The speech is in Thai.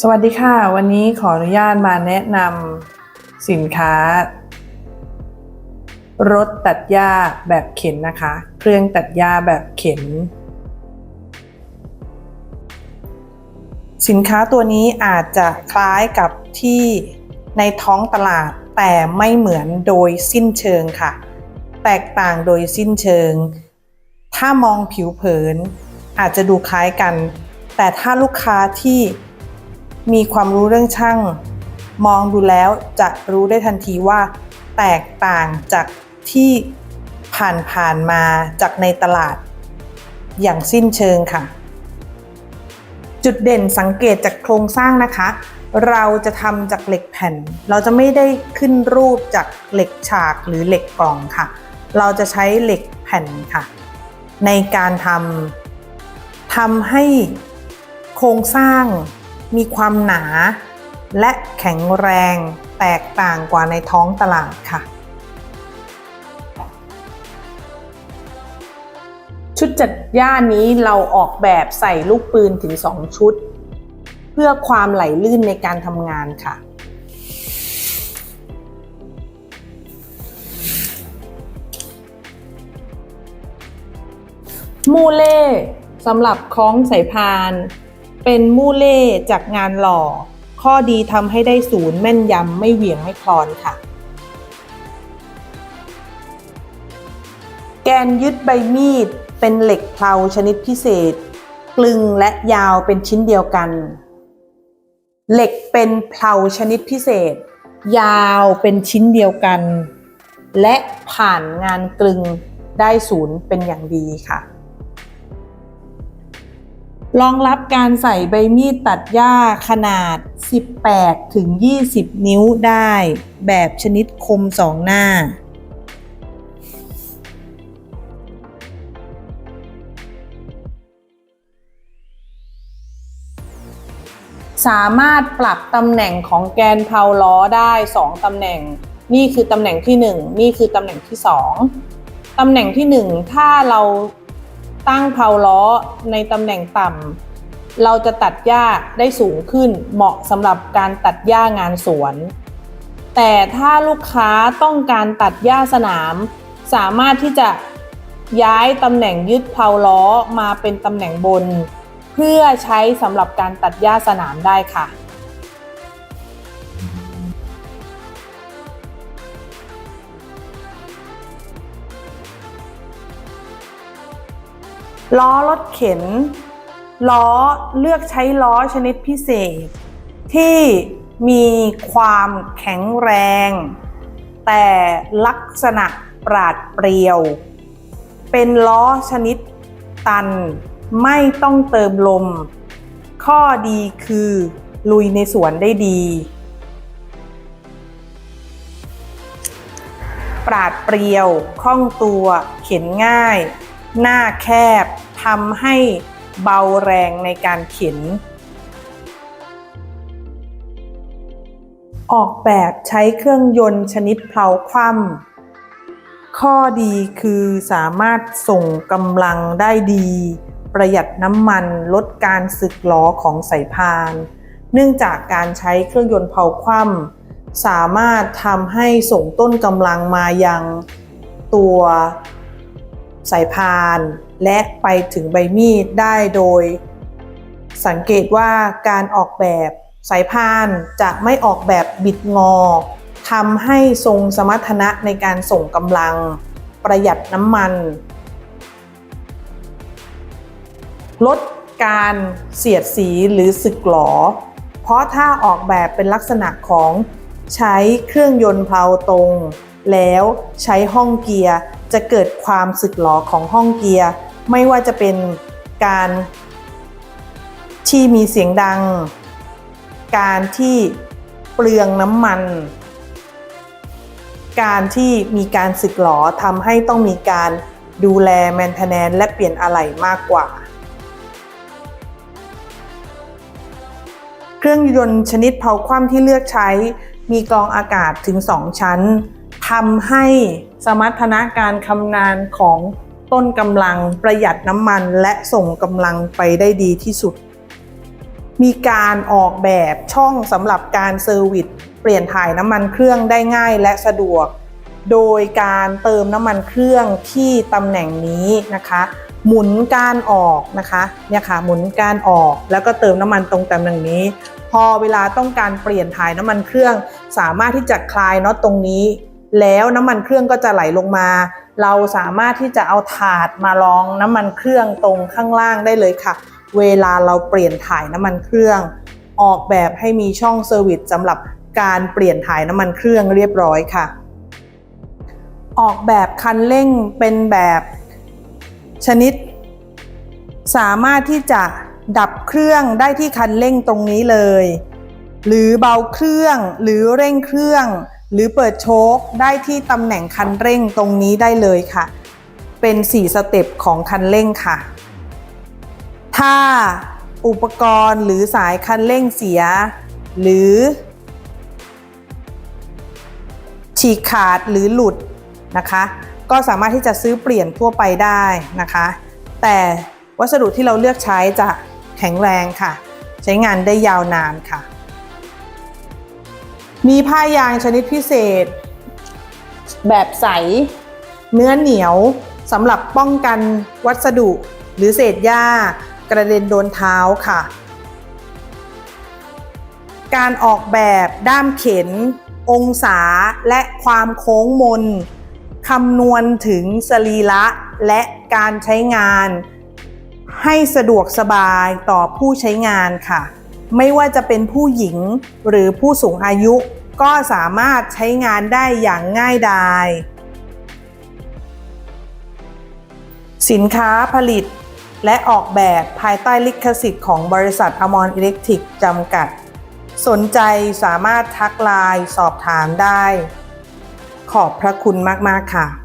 สวัสดีค่ะ วันนี้ขออนุญาตมาแนะนำสินค้ารถตัดหญ้าแบบเข็นนะคะ เครื่องตัดหญ้าแบบเข็น สินค้าตัวนี้อาจจะคล้ายกับที่ในท้องตลาดแต่ไม่เหมือนโดยสิ้นเชิงค่ะ แตกต่างโดยสิ้นเชิง ถ้ามองผิวเผิน อาจจะดูคล้ายกัน แต่ถ้าลูกค้าที่ มีความรู้เรื่องช่าง มองดูแล้วจะรู้ได้ทันทีว่า แตกต่างจากที่ผ่านผ่านๆมาจากในตลาด อย่างสิ้นเชิงค่ะ จุดเด่นสังเกตจากโครงสร้างนะคะ เราจะทำจากเหล็กแผ่น เราจะไม่ได้ขึ้นรูปจากเหล็กฉากหรือเหล็กกล่องค่ะ เราจะใช้เหล็กแผ่นค่ะ ในการทำทำให้โครงสร้าง มีความหนา และแข็งแรงแตกต่างกว่าในท้องตลาดค่ะ ชุดจัดย่านี้เราออกแบบใส่ลูกปืนถึง 2 ชุด เพื่อความไหลลื่นในการทำงานค่ะมูเล่สำหรับคล้องสายพาน เป็นมูเล่จากงานหล่อ ข้อดีทำให้ได้ศูนย์แม่นยำไม่เหวี่ยงไม่คลอนค่ะ แกนยึดใบมีดเป็นเหล็กเพลาชนิดพิเศษ กลึงและยาวเป็นชิ้นเดียวกัน เหล็กเป็นเพลาชนิดพิเศษ ยาวเป็นชิ้นเดียวกัน และผ่านงานกลึงได้ศูนย์เป็นอย่างดีค่ะ รองรับการใส่ใบมีดตัดหญ้าขนาด 18 ถึง 20 นิ้วได้ แบบชนิดคมสองหน้า สามารถปรับตำแหน่งของแกนเพลาล้อได้ 2 ตำแหน่ง นี่คือตำแหน่งที่ 1 นี่คือตำแหน่งที่ 2 ตำแหน่งที่ 1 ถ้าเรา ตั้งเพลาล้อในตำแหน่งต่ำ เราจะตัดหญ้าได้สูงขึ้นเหมาะสำหรับการตัดหญ้างานสวน แต่ถ้าลูกค้าต้องการตัดหญ้าสนาม สามารถที่จะย้ายตำแหน่งยึดเพลาล้อมาเป็นตำแหน่งบน เพื่อใช้สำหรับการตัดหญ้าสนามได้ค่ะ ล้อรถเข็น ล้อเลือกใช้ล้อชนิดพิเศษ ที่มีความแข็งแรง แต่ลักษณะปราดเปรียว เป็นล้อชนิดตัน ไม่ต้องเติมลม ข้อดีคือลุยในสวนได้ดี ปราดเปรียว คล่องตัว เข็นง่าย หน้าแคบทำให้เบาแรงในการเข็น ออกแบบใช้เครื่องยนต์ชนิดเพลาคว่ำข้อดีคือสามารถส่งกำลังได้ดี ประหยัดน้ำมันลดการสึกล้อของสายพาน เนื่องจากการใช้เครื่องยนต์เพลาคว่ำสามารถทำให้ส่งต้นกำลังมายังตัว สายพานและไปถึงใบมีดได้โดย สังเกตว่าการออกแบบสายพานจะไม่ออกแบบบิดงอทำให้ทรงสมรรถนะในการส่งกำลัง ประหยัดน้ำมัน ลดการเสียดสีหรือสึกหลอ เพราะถ้าออกแบบเป็นลักษณะของใช้เครื่องยนต์เพลาตรง แล้วใช้ห้องเกียร์ จะเกิดความสึกหลอของห้องเกียร์ ไม่ว่าจะเป็นการที่มีเสียงดัง การที่เปลืองน้ำมัน การที่มีการสึกหลอทำให้ต้องมีการดูแลแมนเทนแนนและเปลี่ยนอะไหล่มากกว่า เครื่องยนต์ชนิดเพลาคว่ำที่เลือกใช้มีกรองอากาศถึง 2 ชั้น ทำให้สมรรถนะการคำนานของต้นกำลังประหยัดน้ำมันและส่งกำลังไปได้ดีที่สุด มีการออกแบบช่องสำหรับการเซอร์วิสเปลี่ยนถ่ายน้ำมันเครื่องได้ง่ายและสะดวก โดยการเติมน้ำมันเครื่องที่ตำแหน่งนี้นะคะ หมุนการออกนะคะเนี่ยค่ะหมุนการออกแล้วก็เติมน้ำมันตรงตำแหน่งนี้ พอเวลาต้องการเปลี่ยนถ่ายน้ำมันเครื่อง สามารถที่จะคลายน็อตตรงนี้ แล้วน้ำมันเครื่องก็จะไหลลงมา เราสามารถที่จะเอาถาดมารองน้ำมันเครื่องตรงข้างล่างได้เลยค่ะ เวลาเราเปลี่ยนถ่ายน้ำมันเครื่อง ออกแบบให้มีช่องเซอร์วิสสำหรับการเปลี่ยนถ่ายน้ำมันเครื่องเรียบร้อยค่ะ ออกแบบคันเร่งเป็นแบบชนิด สามารถที่จะดับเครื่องได้ที่คันเร่งตรงนี้เลย หรือเบาเครื่องหรือเร่งเครื่อง หรือเปิดโชคได้ที่ตำแหน่งคันเร่งตรงนี้ได้เลยค่ะ เป็น 4 สเต็ปของคันเร่งค่ะ ถ้าอุปกรณ์หรือสายคันเร่งเสีย หรือ ฉีกขาดหรือหลุดนะคะ ก็สามารถที่จะซื้อเปลี่ยนทั่วไปได้นะคะ แต่วัสดุที่เราเลือกใช้จะแข็งแรงค่ะ ใช้งานได้ยาวนานค่ะ มีผ้ายางชนิดพิเศษ แบบใส เนื้อเหนียวสำหรับป้องกันวัสดุหรือเศษหญ้ากระเด็นโดนเท้าค่ะ การออกแบบด้ามเข็น องศาและความโค้งมนคำนวณถึงสรีระและการใช้งาน ให้สะดวกสบายต่อผู้ใช้งานค่ะ ไม่ว่าจะเป็นผู้หญิงหรือผู้สูงอายุ ก็สามารถใช้งานได้อย่างง่ายดาย สินค้าผลิต และออกแบบภายใต้ลิขสิทธิ์ของบริษัทอมรอิเล็กทริกจำกัด สนใจสามารถทักไลน์สอบถามได้ ขอบพระคุณมาก ๆ ค่ะ